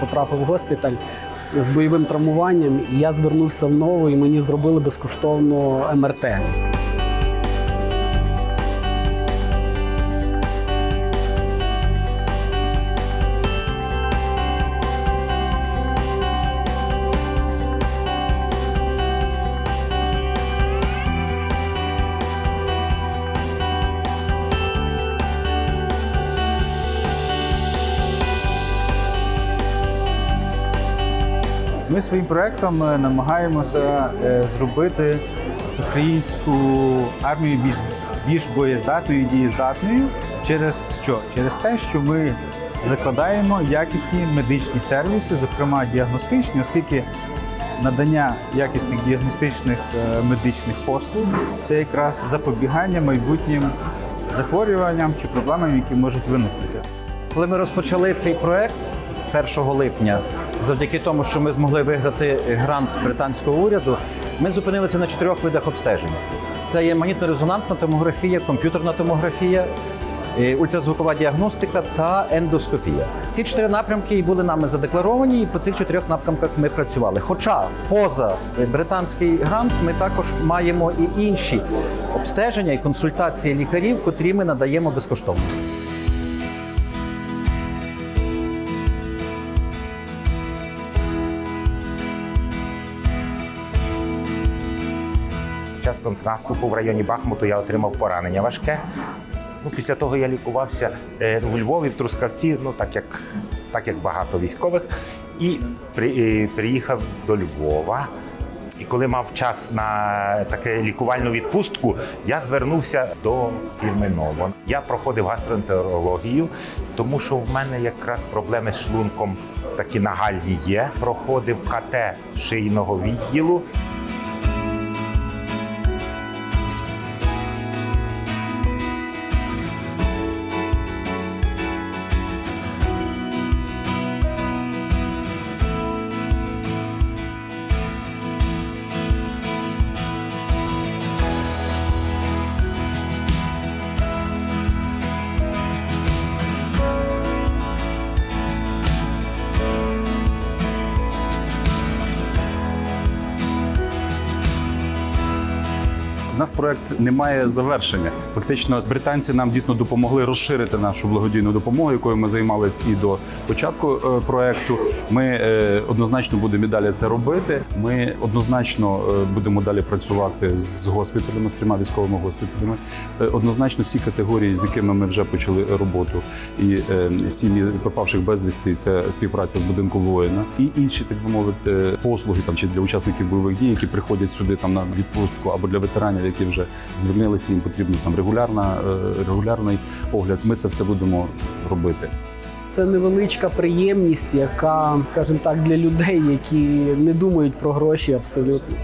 Потрапив в госпіталь з бойовим травмуванням. І я звернувся в нову, і мені зробили безкоштовно МРТ. Ми своїм проектом е, намагаємося е, зробити українську армію більш, більш боєздатною і дієздатною через що? Через те, що ми закладаємо якісні медичні сервіси, зокрема діагностичні, оскільки надання якісних діагностичних е, медичних послуг це якраз запобігання майбутнім захворюванням чи проблемам, які можуть виникнути. Коли ми розпочали цей проект 1 липня, завдяки тому, що ми змогли виграти грант британського уряду, ми зупинилися на чотирьох видах обстежень. Це є магнітно-резонансна томографія, комп'ютерна томографія, е, ультразвукова діагностика та ендоскопія. Ці чотири напрямки і були нами задекларовані, і по цих чотирьох напрямках ми працювали. Хоча поза британський грант ми також маємо і інші обстеження і консультації лікарів, котрі ми надаємо безкоштовно. Час контрнаступу в районі Бахмуту я отримав поранення важке. Ну, після того я лікувався е, у Львові, в Трускавці, ну так як, так як багато військових, і при, е, приїхав до Львова. І коли мав час на таке лікувальну відпустку, я звернувся до фірми Ново. Я проходив гастроентерологію, тому що в мене якраз проблеми з шлунком такі нагальні є. Проходив КТ шийного відділу. У нас проект не має завершення. Фактично, британці нам дійсно допомогли розширити нашу благодійну допомогу, якою ми займалися і до початку е, проекту. Ми е, однозначно будемо і далі це робити. Ми однозначно е, будемо далі працювати з госпіталями, з трьома військовими госпіталями. Однозначно, всі категорії, з якими ми вже почали роботу, і сім'ї пропавших безвісті, це співпраця з будинком воїна, і інші, так би мовити, послуги там чи для учасників бойових дій, які приходять сюди там на відпустку, або для ветеранів, які вже звільнилися, їм потрібно там регулярна, е, регулярний огляд. Ми це все будемо робити. Це невеличка приємність, яка, скажімо так, для людей, які не думають про гроші абсолютно.